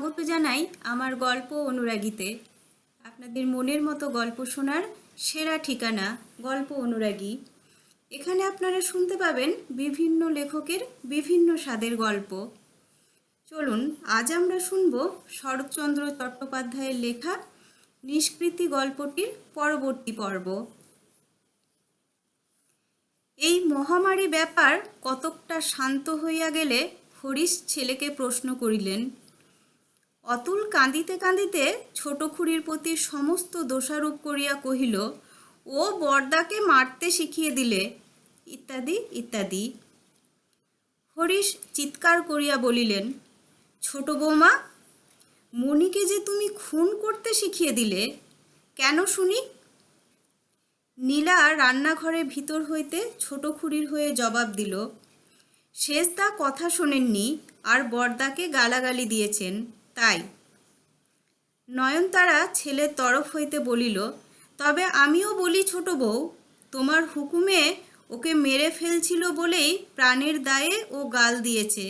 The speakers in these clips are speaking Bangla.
স্বাগত জানাই আমার গল্প অনুরাগীতে। আপনাদের মনের মতো গল্প শোনার সেরা ঠিকানা গল্প অনুরাগী। এখানে আপনারা শুনতে পাবেন বিভিন্ন লেখকের বিভিন্ন স্বাদের গল্প। চলুন, আজ আমরা শুনব শরৎচন্দ্র চট্টোপাধ্যায়ের লেখা নিষ্কৃতি গল্পটির পরবর্তী পর্ব। এই মহামারী ব্যাপার কতকটা শান্ত হইয়া গেলে হরিশ ছেলেকে প্রশ্ন করিলেন অতুল কাঁদিতে কাঁদিতে ছোট খুড়ির প্রতি সমস্ত দোষারোপ করিয়া কহিল, ও বর্দাকে মারতে শিখিয়ে দিলে। ইত্যাদি ইত্যাদি। হরিশ চিৎকার করিয়া বলিলেন, ছোট বৌমা, মণিকে যে তুমি খুন করতে শিখিয়ে দিলে, কেন শুনি? নীলা রান্নাঘরে ভিতর হইতে ছোট খুড়ির হয়ে জবাব দিল শেষদা কথা শোনেননি, আর বর্দাকে গালাগালি দিয়েছেন। তাই। নয়নতারা ছেলের তরফ হইতে বলিল, তবে আমিও বলি ছোট বউ, তোমার হুকুমে ওকে মেরে ফেলছিল বলেই প্রাণের দায়ে ও গাল দিয়েছে।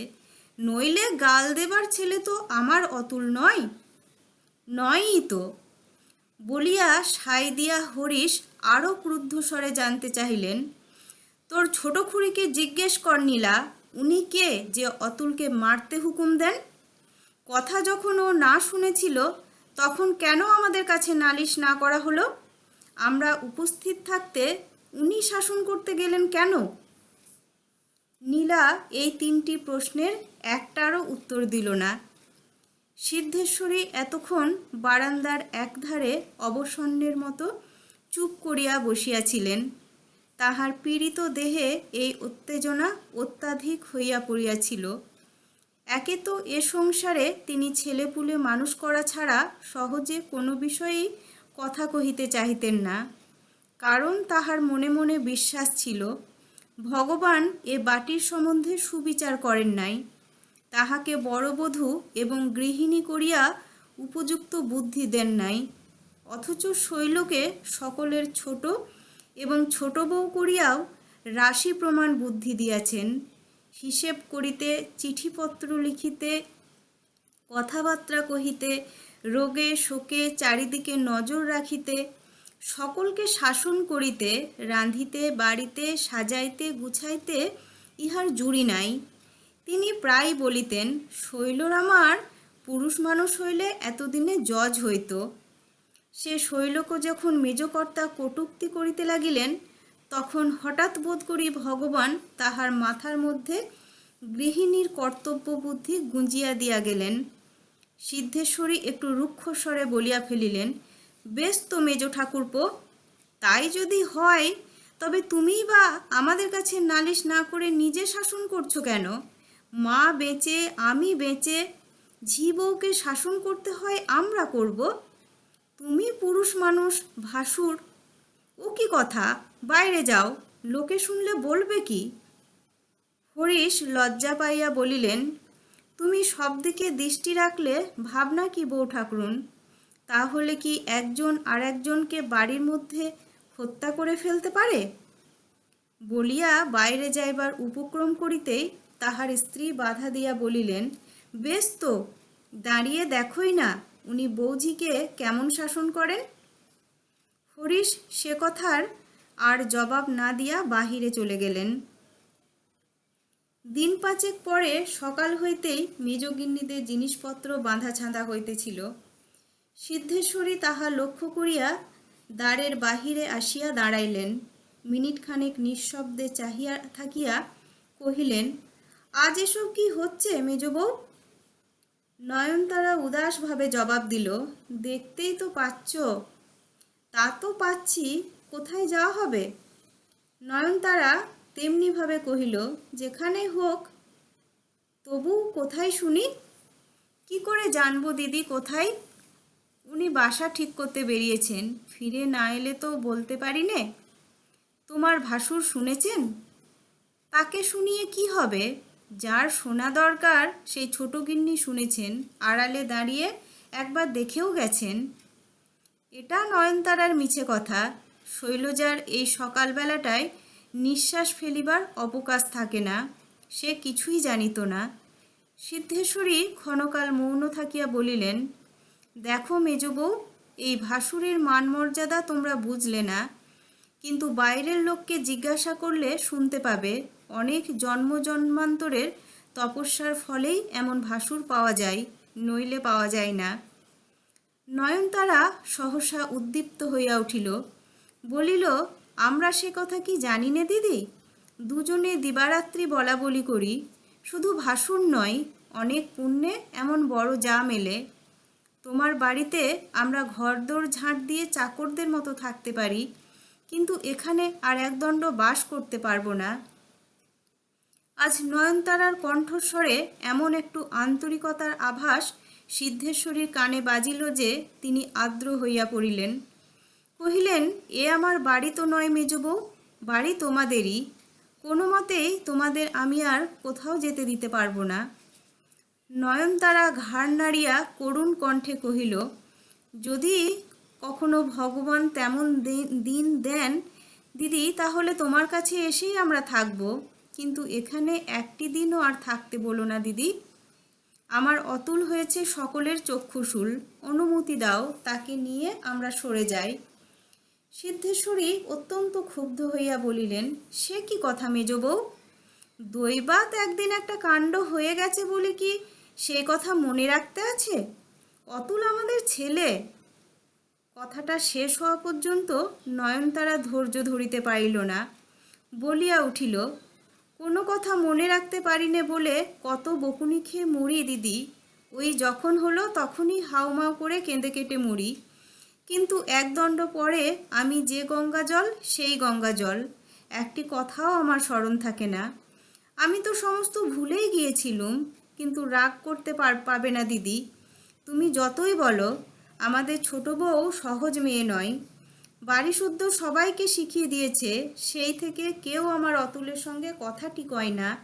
নইলে গাল দেবার ছেলে তো আমার অতুল নয়? নয়ই তো। বলিয়া সাই দিয়া হরিশ আরও ক্রুদ্ধ স্বরে জানতে চাহিলেন, তোর ছোট খুড়িকে জিজ্ঞেস কর নীলা, উনি কে যে অতুলকে মারতে হুকুম দেন? কথা যখন ও না শুনেছিল, তখন কেন আমাদের কাছে নালিশ না করা হলো? আমরা উপস্থিত থাকতে উনি শাসন করতে গেলেন কেন? নীলা এই তিনটি প্রশ্নের একটারও উত্তর দিল না। সিদ্ধেশ্বরী এতক্ষণ বারান্দার একধারে অবসন্নের মতো চুপ করিয়া বসিয়াছিলেন। তাহার পীড়িত দেহে এই উত্তেজনা অত্যাধিক হইয়া পড়িয়াছিল। একে তো এ সংসারে তিনি ছেলেপুলে মানুষ করা ছাড়া সহজে কোনো বিষয়েই কথা কহিতে চাহিতেন না। কারণ তাহার মনে মনে বিশ্বাস ছিল, ভগবান এ বাটির সম্বন্ধে সুবিচার করেন নাই। তাহাকে বড়বধূ এবং গৃহিণী করিয়া উপযুক্ত বুদ্ধি দেন নাই। অথচ শৈলকে সকলের ছোট এবং ছোট বউ করিয়াও রাশি প্রমাণ বুদ্ধি দিয়াছেন। হিসেব করিতে, চিঠিপত্র লিখিতে, কথাবার্তা কহিতে, রোগে শোকে চারিদিকে নজর রাখিতে, সকলকে শাসন করিতে, রাঁধিতে, বাড়িতে, সাজাইতে, গুছাইতে ইহার জুড়ি নাই। তিনি প্রায় বলিতেন, শৈলর আমার, পুরুষ মানুষ হইলে এতদিনে জজ হইত। সে শৈলকে যখন মেজকর্তা কটুক্তি করিতে লাগিলেন তখন হঠাৎ বোধ করি ভগবান তাহার মাথার মধ্যে গৃহিণীর কর্তব্য বুদ্ধি গুঁজিয়া দিয়া গেলেন। সিদ্ধেশ্বরী একটু রুক্ষ স্বরে বলিয়া ফেলিলেন, বেশ তো মেজ ঠাকুরপো, তাই যদি হয়, তবে তুমিই বা আমাদের কাছে নালিশ না করে নিজে শাসন করছ কেন? মা বেঁচে, আমি বেঁচে ঝি বউকে শাসন করতে হয় আমরা করব? তুমি পুরুষ মানুষ, ভাসুর, ও কি কথা? বাইরে যাও, লোকে শুনলে বলবে কি? হরিশ লজ্জা পাইয়া বলিলেন, তুমি সব দিকে দৃষ্টি রাখলে ভাবনা কি বউ ঠাকুরুন? তাহলে কি একজন আর একজনকে বাড়ির মধ্যে হত্যা করে ফেলতে পারে? বলিয়া বাইরে যাইবার উপক্রম করিতেই তাহার স্ত্রী বাধা দিয়া বলিলেন, বেশ তো, দাঁড়িয়ে দেখোই না, উনি বৌঝিকে কেমন শাসন করেন? হরিশ সে কথার আর জবাব না দিয়া বাহিরে চলে গেলেন। দিন পাঁচেক পরে সকাল হইতেই মেজগিন্নিদের জিনিসপত্র বাঁধা ছাঁদা হইতেছিল। সিদ্ধেশ্বরী তাহা লক্ষ্য করিয়া দ্বারের বাহিরে আসিয়া দাঁড়াইলেন। মিনিটখানেক নিঃশব্দে চাহিয়া থাকিয়া কহিলেন, আজ এসব কি হচ্ছে মেজ বউ নয়নতারা উদাসভাবে জবাব দিল, দেখতেই তো পাচ্ছ। তা তো পাচ্ছি কোথায় যাওয়া হবে? নয়নতারা তেমনিভাবে কহিল যেখানে হোক। তবু কোথায় শুনি? কি করে জানব দিদি কোথায়? উনি বাসা ঠিক করতে বেরিয়েছেন। ফিরে না এলে তো বলতে পারি নে। তোমার ভাসুর শুনেছেন? তাকে শুনিয়ে কি হবে? যার শোনা দরকার, সেই ছোট গিন্নি শুনেছেন। আড়ালে দাঁড়িয়ে একবার দেখেও গেছেন। এটা নয়নতারার মিছে কথা। শৈলজার এই সকালবেলাটায় নিঃশ্বাস ফেলিবার অবকাশ থাকে না, সে কিছুই জানিত না। সিদ্ধেশ্বরী ক্ষণকাল মৌন থাকিয়া বলিলেন, দেখো মেজবউ এই ভাসুরের মান মর্যাদা তোমরা বুঝলে না, কিন্তু বাইরের লোককে জিজ্ঞাসা করলে শুনতে পাবে, অনেক জন্ম জন্মান্তরের তপস্যার ফলেই এমন ভাসুর পাওয়া যায়, নইলে পাওয়া যায় না। নয়নতারা সহসা উদ্দীপ্ত হইয়া উঠিল বলিল, আমরা সে কথা কি জানি নে দিদি? দুজনে দিবারাত্রি বলা বলি করি, শুধু ভাসুর নয়, অনেক পুণ্যে এমন বড় যা মেলে। তোমার বাড়িতে আমরা ঘরদোর ঝাঁট দিয়ে চাকরদের মতো থাকতে পারি, কিন্তু এখানে আর একদণ্ড বাস করতে পারব না। আজ নয়নতারার কণ্ঠস্বরে এমন একটু আন্তরিকতার আভাস সিদ্ধেশ্বরীর কানে বাজিল যে তিনি আর্দ্র হইয়া পড়িলেন। কহিলেন, এ আমার বাড়ি তো নয় মেজবউ বাড়ি তোমাদেরই। কোনো মতেই তোমাদের আমি আর কোথাও যেতে দিতে পারব না। নয়নতারা ঘাড় নাড়িয়া করুণ কণ্ঠে কহিল, যদি কখনো ভগবান তেমন দিন দেন, দিদি, তাহলে তোমার কাছে এসেই আমরা থাকব। কিন্তু এখানে একটি দিনও আর থাকতে বলো না, দিদি। আমার অতুল হয়েছে সকলের চক্ষুশুল। অনুমতি দাও, তাকে নিয়ে আমরা সরে যাই। সিদ্ধেশ্বরী অত্যন্ত ক্ষুব্ধ হইয়া বলিলেন, সে কি কথা মেজ বউ? দৈবাত একদিন একটা কাণ্ড হয়ে গেছে বলে কি সে কথা মনে রাখতে আছে? অতুল আমাদের ছেলে কথাটা শেষ হওয়া পর্যন্ত নয়নতারা ধৈর্য ধরিতে পারিল না। বলিয়া উঠিল, কোনো কথা মনে রাখতে পারিনে বলে কত বকুনি খেয়ে মরি দিদি। ওই যখন হলো তখনই হাউমাউ করে কেঁদে কেটে মরি কিন্তু একদণ্ড পরে আমি যে গঙ্গা জল, সেই গঙ্গা জল। একটি কথাও আমার স্মরণ থাকে না। আমি তো সমস্ত ভুলেই গিয়েছিলুম, কিন্তু রাগ করতে পার, পাবে না দিদি। তুমি যতই বলো, আমাদের ছোট বউ সহজ মেয়ে নয়। বাড়ি শুদ্ধ সবাইকে শিখিয়ে দিয়েছে, সেই থেকে কেউ আমার অতুলের সঙ্গে কথাটি কয় না।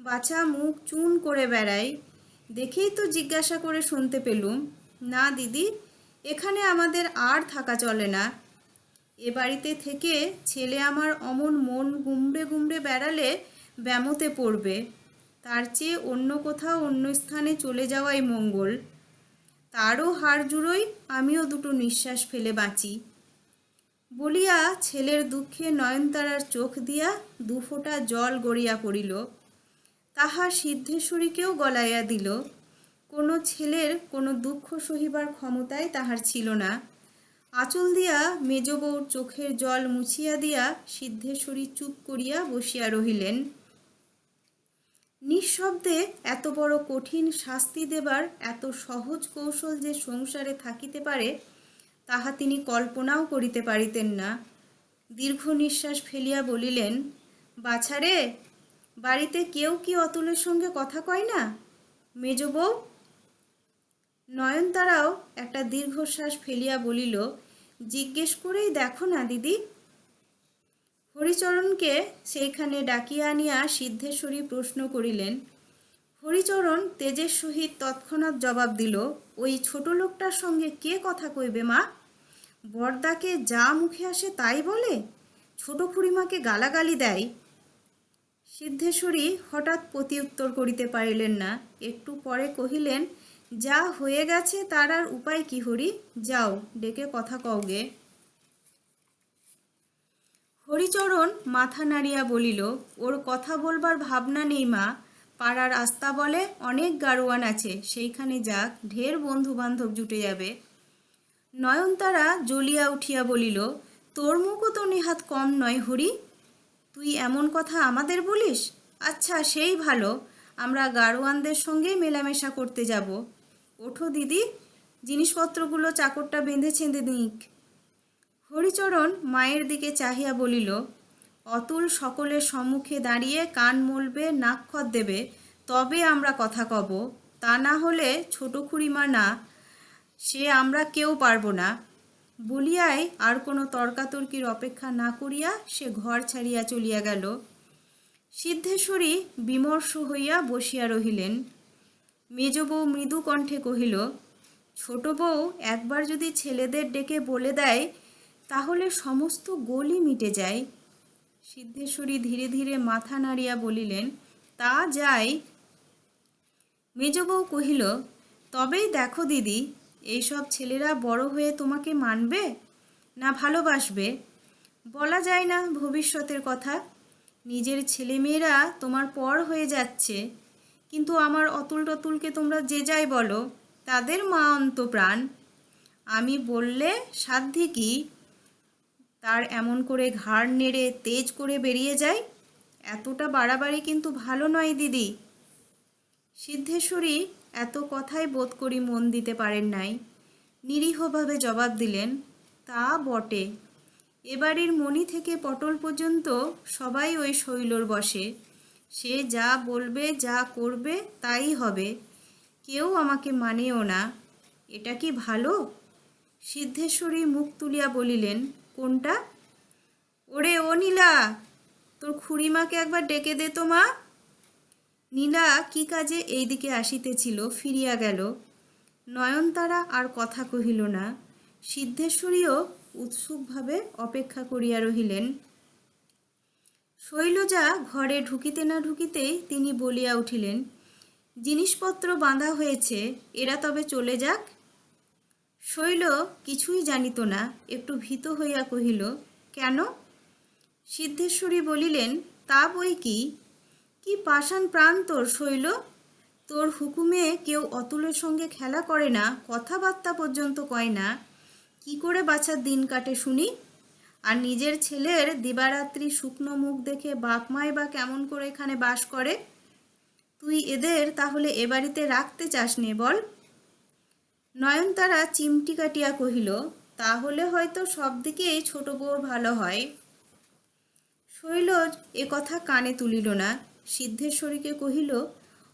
বাছা মুখ চুন করে বেড়ায় দেখেই তো জিজ্ঞাসা করে শুনতে পেলুম। না দিদি এখানে আমাদের আর থাকা চলে না। এ বাড়িতে থেকে ছেলে আমার অমন মন গুমড়ে গুমড়ে বেড়ালে ব্যামতে পড়বে। তার চেয়ে অন্য কোথাও অন্য স্থানে চলে যাওয়াই মঙ্গল। তারও হাড় জুড়োই আমিও দুটো নিঃশ্বাস ফেলে বাঁচি। বলিয়া ছেলের দুঃখে নয়নতারার চোখ দিয়া দুফোঁটা জল গড়িয়া পড়িল। তাহা সিদ্ধেশ্বরীকেও গলাইয়া দিল। কোনো ছেলের কোনো দুঃখ সহিবার ক্ষমতাই তাহার ছিল না। আঁচল দিয়া মেজ বউর চোখের জল মুছিয়া দিয়া সিদ্ধেশ্বরী চুপ করিয়া বসিয়া রহিলেন। নিঃশব্দে এত বড় কঠিন শাস্তি দেবার এত সহজ কৌশল যে সংসারে থাকিতে পারে, তাহা তিনি কল্পনাও করিতে পারিতেন না। দীর্ঘ নিঃশ্বাস ফেলিয়া বলিলেন বাছারে বাড়িতে কেউ কি অতুলের সঙ্গে কথা কয় না? মেজ বউ নয়নতারাও একটা দীর্ঘশ্বাস ফেলিয়া বলিল, জিজ্ঞেস করেই দেখো না, দিদি হরিচরণকে সেইখানে ডাকিয়া আনিয়া সিদ্ধেশ্বরী প্রশ্ন করিলেন, হরিচরণ তেজের সহিত তৎক্ষণাৎ জবাব দিল, ওই ছোট লোকটার সঙ্গে কে কথা কইবে মা? বরদাকে যা মুখে আসে তাই বলে? ছোট খুড়িমাকে গালাগালি দেয় সিদ্ধেশ্বরী হঠাৎ প্রতিউত্তর করিতে পারিলেন না। একটু পরে কহিলেন যা হয়ে গেছে তার আর উপায় কি, হরি? যাও, ডেকে কথা কওগে হরিচরণ মাথা নাড়িয়া বলিল, ওর কথা বলবার ভাবনা নেই মা। পাড়ার আস্তা বলে, অনেক গারোয়ান আছে, সেইখানে যাক, ঢের বন্ধু বান্ধব জুটে যাবে। নয়নতারা জ্বলিয়া উঠিয়া বলিল, তোর মুখও তো নেহাত কম নয় হরি। তুই এমন কথা আমাদের বলিস? আচ্ছা সেই ভালো। আমরা গারোয়ানদের সঙ্গেই মেলামেশা করতে যাব। ওঠো দিদি, জিনিসপত্রগুলো চাকরটা বেঁধে ছেঁধে নিক। হরিচরণ মায়ের দিকে চাহিয়া বলিল, অতুল সকলের সম্মুখে দাঁড়িয়ে কান মলবে নাক্ষত দেবে, তবে আমরা কথা কব। তা না হলে ছোট খুড়িমা না, সে আমরা কেউ পারব না। বলিয়াই আর কোনো তর্কাতর্কির অপেক্ষা না করিয়া সে ঘর ছাড়িয়া চলিয়া গেল। সিদ্ধেশ্বরী বিমর্ষ হইয়া বসিয়া রহিলেন। মেজ বউ মৃদু কণ্ঠে কহিল, ছোট বউ, একবার যদি ছেলেদের ডেকে বলে দেয়, তাহলে সমস্ত গলি মিটে যায়। সিদ্ধেশ্বরী ধীরে ধীরে মাথা নাড়িয়া বলিলেন, তা যাই। মেজ মেজবউ কহিল, তবেই দেখো দিদি, এইসব ছেলেরা বড় হয়ে তোমাকে মানবে না ভালোবাসবে? বলা যায় না ভবিষ্যতের কথা। নিজের ছেলেমেয়েরা তোমার পর হয়ে যাচ্ছে। কিন্তু আমার অতুল টতুলকে তোমরা যে যাই বলো, তাদের মা অন্ত প্রাণ আমি বললে, সাধ্যি কি? তার এমন করে ঘাড় নেড়ে তেজ করে বেরিয়ে যায় এতটা বাড়াবাড়ি কিন্তু ভালো নয়, দিদি। সিদ্ধেশ্বরী এত কথাই বোধ করি মন দিতে পারেন নাই। নিরীহভাবে জবাব দিলেন, তা বটে। এবাড়ির মণি থেকে পটল পর্যন্ত সবাই ওই শৈলর বসে। সে যা বলবে, যা করবে, তাই হবে। কেউ আমাকে মানেও না। এটা কি ভালো? সিদ্ধেশ্বরী মুখ তুলিয়া বলিলেন, কোনটা? ওরে ও নীলা, তোর খুড়িমাকে একবার ডেকে দে তো মা। নীলা কি কাজে এইদিকে আসিতেছিল, ফিরিয়া গেল। নয়নতারা আর কথা কহিল না। সিদ্ধেশ্বরীও উৎসুকভাবে অপেক্ষা করিয়া রহিলেন। শৈলজা ঘরে ঢুকিতে না ঢুকিতেই তিনি বলিয়া উঠিলেন, জিনিসপত্র বাঁধা হয়েছে, এরা তবে চলে যাক? শৈল কিছুই জানিত না, একটু ভীত হইয়া কহিল, কেন? সিদ্ধেশ্বরী বলিলেন, তা বই কি? কি পাষাণ প্রাণ তোর শৈল? তোর হুকুমে কেউ অতুলের সঙ্গে খেলা করে না, কথাবার্তা পর্যন্ত কয় না। কি করে বাছার দিন কাটে শুনি? আর নিজের ছেলের দিবারাত্রি শুকনো মুখ দেখে বাপ মাই বা কেমন করে এখানে বাস করে? তুই এদের তাহলে এ বাড়িতে রাখতে চাস নে বল? নয়নতারা চিমটি কাটিয়া কহিল, তাহলে হয়তো সব দিকেই ছোট বউর ভালো হয়। শৈলজ এ কথা কানে তুলিল না। সিদ্ধেশ্বরীকে কহিল,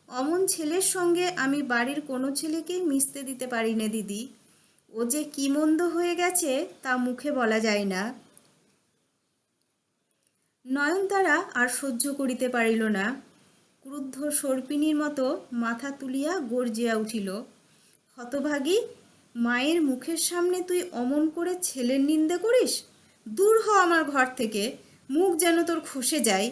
অমন ছেলের সঙ্গে আমি বাড়ির কোনো ছেলেকেই মিশতে দিতে পারি না দিদি? ও যে কি মন্দ হয়ে গেছে তা মুখে বলা যায় না। নয়নতারা আর সহ্য করিতে পারিল না। ক্রুদ্ধ সর্পিনীর মতো মাথা তুলিয়া গর্জিয়া উঠিল। হতভাগী, মায়ের মুখের সামনে তুই অমন করে ছেলের নিন্দে করিস? দূর হ আমার ঘর থেকে, মুখ যেন তোর খসে যায়।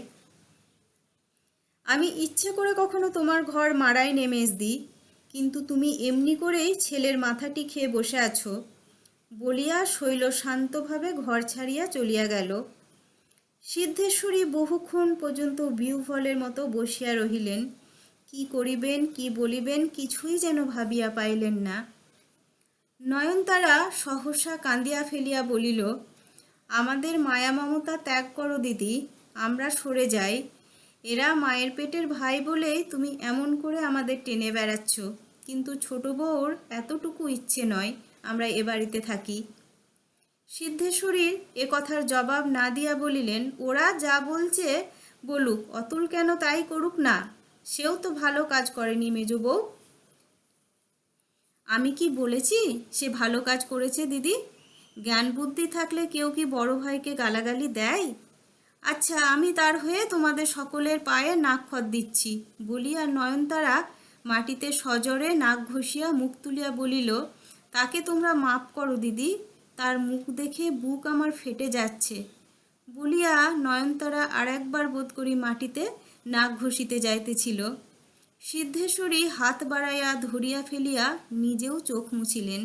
আমি ইচ্ছে করে কখনো তোমার ঘর মারাই নেমেজ দিই কিন্তু তুমি এমনি করেই ছেলের মাথাটি খেয়ে বসে আছো। বলিয়া শৈল শান্তভাবে ঘর ছাড়িয়া চলিয়া গেল। সিদ্ধেশ্বরী বহুক্ষণ পর্যন্ত বিউফলের মতো বসিয়া রহিলেন। কি করিবেন, কি বলিবেন, কিছুই যেন ভাবিয়া পাইলেন না। নয়নতারা সহসা কান্দিয়া ফেলিয়া বলিল, আমাদের মায়া মমতা ত্যাগ করো দিদি, আমরা সরে যাই। এরা মায়ের পেটের ভাই বলেই তুমি এমন করে আমাদের টেনে বেড়াচ্ছ। কিন্তু ছোট বউর এতটুকু ইচ্ছে নয়, আমরা এ বাড়িতে থাকি। সিদ্ধেশ্বরীর এ কথার জবাব না দিয়া বলিলেন, ওরা যা বলছে বলুক, অতুল কেন তাই করুক না? সেও তো ভালো কাজ করেনি মেজো বউ। আমি কি বলেছি? সে ভালো কাজ করেছে দিদি। জ্ঞান বুদ্ধি থাকলে কেউ কি বড় ভাইকে গালাগালি দেয়? আচ্ছা আমি তার হয়ে তোমাদের সকলের পায়ে নাক খত দিচ্ছি। বলিয়া নয়নতারা মাটিতে সজরে নাক ঘষিয়া মুখ তুলিয়া বলিল, তাকে তোমরা মাপ করো দিদি। তার মুখ দেখে বুক আমার ফেটে যাচ্ছে। বলিয়া নয়নতারা আর একবার বোধ করি মাটিতে নাক ঘষিতে যাইতেছিল। সিদ্ধেশ্বরী হাত বাড়াইয়া ধরিয়া ফেলিয়া নিজেও চোখ মুছিলেন।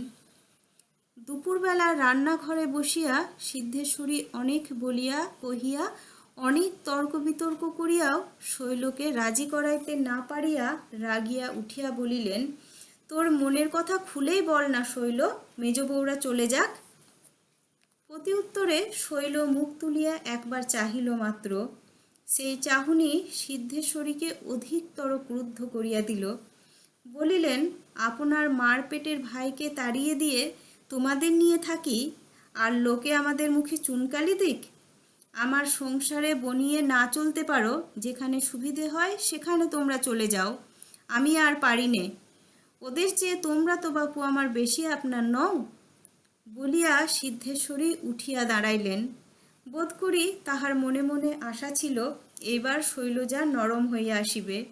দুপুরবেলা রান্নাঘরে বসিয়া সিদ্ধেশ্বরী অনেক বলিয়া কহিয়া অনেক তর্ক বিতর্ক করিয়াও শৈলকে রাজি করাইতে না পারিয়া রাগিয়া উঠিয়া বলিলেন, তোর মনের কথা খুলেই বল না শৈল, মেজ বউরা চলে যাক। প্রতি উত্তরে শৈল মুখ তুলিয়া একবার চাহিল মাত্র, সেই চাহনি সিদ্ধেশ্বরীকে অধিকতর ক্রুদ্ধ করিয়া দিল। বলিলেন, আপনার মার পেটের ভাইকে তাড়িয়ে দিয়ে তোমাদের নিয়ে থাকি, আর লোকে আমাদের মুখে চুনকালি দিক? আমার সংসারে বনিয়ে না চলতে পারো, যেখানে সুবিধে হয় সেখানে তোমরা চলে যাও, আমি আর পারি নে। ওদের চেয়ে তোমরা তো বাপু আমার বেশি আপনার নও। বলিয়া সিদ্ধেশ্বরী উঠিয়া দাঁড়াইলেন। বোধ করি তাহার মনে মনে আশা ছিল, এবার শৈলজা নরম হইয়া আসিবে।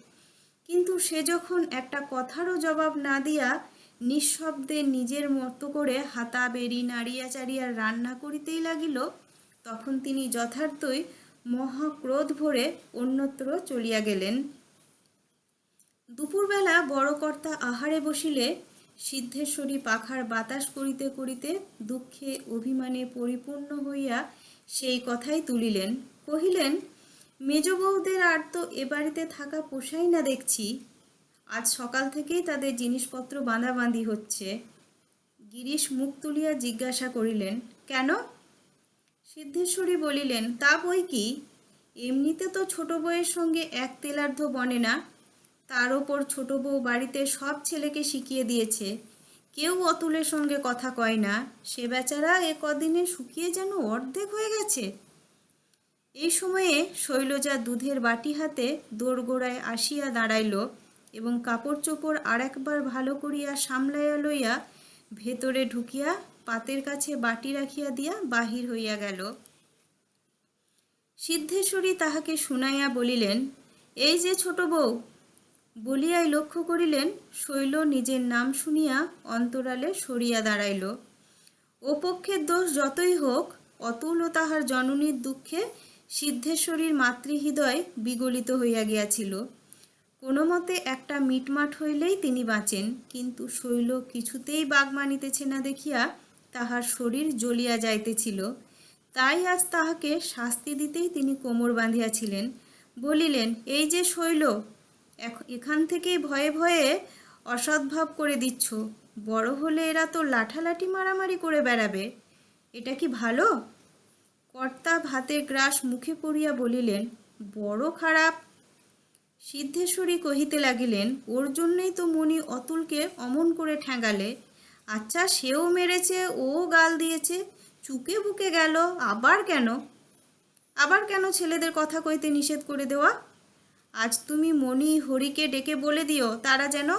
কিন্তু সে যখন একটা কথারও জবাব না দিয়া নিঃশব্দে নিজের মতো করে হাতা বেরি নাড়িয়া চাড়িয়া রান্না করিতেই লাগিল, তখন তিনি যথার্থই মহাক্রোধ ভরে অন্যত্র চলিয়া গেলেন। দুপুরবেলা বড় কর্তা আহারে বসিলে সিদ্ধেশ্বরী পাখার বাতাস করিতে করিতে দুঃখে অভিমানে পরিপূর্ণ হইয়া সেই কথাই তুলিলেন। কহিলেন মেজ বউদের আর তো এ বাড়িতে থাকা পোষাই না দেখছি। আজ সকাল থেকেই তাদের জিনিসপত্র বাঁধাবাঁধি হচ্ছে। গিরিশ মুখ তুলিয়া জিজ্ঞাসা করিলেন, কেন? সিদ্ধেশ্বরী বলিলেন, তা বই কি? এমনিতে তো ছোট বউয়ের সঙ্গে এক তেলার্ধ বনে না। তার ওপর ছোট বউ বাড়িতে সব ছেলেকে শিখিয়ে দিয়েছে। কেউ অতুলের সঙ্গে কথা কয় না, সে বেচারা এ কদিনে শুকিয়ে যেন অর্ধেক হয়ে গেছে। এই সময়ে শৈলজা দুধের বাটি হাতে দোরগোড়ায় আসিয়া দাঁড়াইল এবং কাপড় চোপড় আর একবার ভালো করিয়া সামলাইয়া লইয়া ভেতরে ঢুকিয়া পাতের কাছে বাটি রাখিয়া দিয়া বাহির হইয়া গেল। সিদ্ধেশ্বরী তাহাকে শুনাইয়া বলিলেন, এই যে ছোট বউ বলিয়াই লক্ষ্য করিলেন, শৈল নিজের নাম শুনিয়া অন্তরালে সরিয়া দাঁড়াইল। ও পক্ষের দোষ যতই হোক, অতুল ও তাহার জননীর দুঃখে সিদ্ধেশ্বরীর মাতৃহৃদয় বিগলিত হইয়া গিয়াছিল। কোনো মতে একটা মিটমাট হইলেই তিনি বাঁচেন, কিন্তু শৈল কিছুতেই বাগ মানিতেছে না দেখিয়া তাহার শরীর জ্বলিয়া যাইতেছিল। তাই আজ তাহাকে শাস্তি দিতেই তিনি কোমর বাঁধিয়াছিলেন। বলিলেন, এই যে শৈল এখান থেকেই ভয়ে ভয়ে অসদ্ভাব করে দিচ্ছ। বড় হলে এরা তো লাঠালাঠি মারামারি করে বেড়াবে। এটা কি ভালো? কর্তা ভাতের গ্রাস মুখে পড়িয়া বলিলেন, বড় খারাপ। সিদ্ধেশ্বরী কহিতে লাগিলেন, ওর জন্যই তো মণি অতুলকে অমন করে ঠ্যাঙ্গালে আচ্ছা সেও মেরেছে, ও গাল দিয়েছে, চুকে বুকে গেল, আবার কেন? আবার কেন ছেলেদের কথা কইতে নিষেধ করে দেওয়া? আজ তুমি মণি হরিকে ডেকে বলে দিও, তারা যেন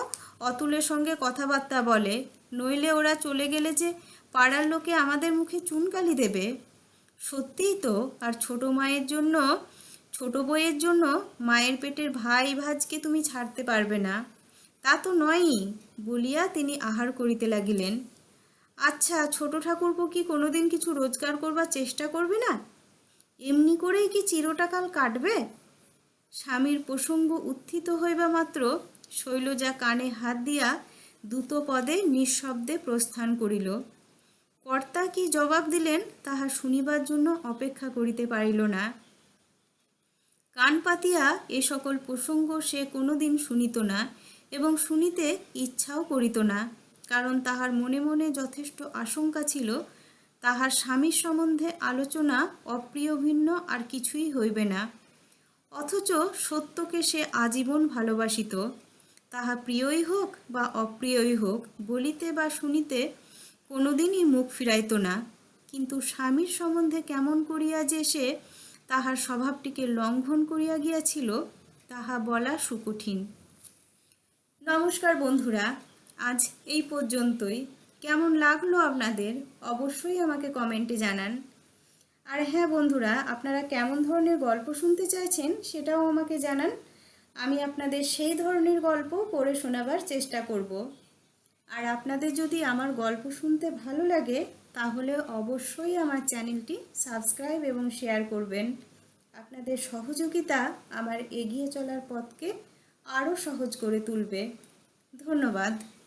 অতুলের সঙ্গে কথাবার্তা বলে। নইলে ওরা চলে গেলে যে পাড়ার লোকে আমাদের মুখে চুনকালি দেবে। সত্যিই তো, আর ছোট মায়ের জন্য, ছোট বইয়ের জন্য মায়ের পেটের ভাই ভাজকে তুমি ছাড়তে পারবে না। তা তো নয়ই, বলিয়া তিনি আহার করিতে লাগিলেন। আচ্ছা ছোট ঠাকুরপো কি কোনোদিন কিছু রোজগার করবার চেষ্টা করবে না? এমনি করেই কি চিরটাকাল কাটবে? স্বামীর প্রসঙ্গ উত্থিত হইবা মাত্র শৈলজা কানে হাত দিয়া দ্রুত পদে নিঃশব্দে প্রস্থান করিল। কর্তা কি জবাব দিলেন তাহা শুনিবার জন্য অপেক্ষা করিতে পারিল না। কান পাতিয়া এ সকল প্রসঙ্গ সে কোনোদিন শুনিত না এবং শুনিতে ইচ্ছাও করিত না, কারণ তাহার মনে মনে যথেষ্ট আশঙ্কা ছিল, তাহার স্বামীর সম্বন্ধে আলোচনা অপ্রিয় ভিন্ন আর কিছুই হইবে না। অথচ সত্যকে সে আজীবন ভালোবাসিত। তাহা প্রিয়ই হোক বা অপ্রিয়ই হোক, বলিতে বা শুনিতে কোনোদিনই মুখ ফিরাইত না। কিন্তু স্বামীর সম্বন্ধে কেমন করিয়া যে সে তাহার স্বভাবটিকে লঙ্ঘন করিয়া গিয়াছিল, তাহা বলা সুকঠিন। নমস্কার বন্ধুরা, আজ এই পর্যন্তই। কেমন লাগল আপনাদের, অবশ্যই আমাকে কমেন্টে জানান। আর হ্যাঁ বন্ধুরা, আপনারা কেমন ধরনের গল্প শুনতে চাইছেন সেটাও আমাকে জানান। আমি আপনাদের সেই ধরনের গল্প পড়ে শোনাবার চেষ্টা করব। আর আপনাদের যদি আমার গল্প শুনতে ভালো লাগে, তাহলে অবশ্যই আমার চ্যানেলটি সাবস্ক্রাইব এবং শেয়ার করবেন। আপনাদের সহযোগিতা আমার এগিয়ে চলার পথকে আরও সহজ করে তুলবে। ধন্যবাদ।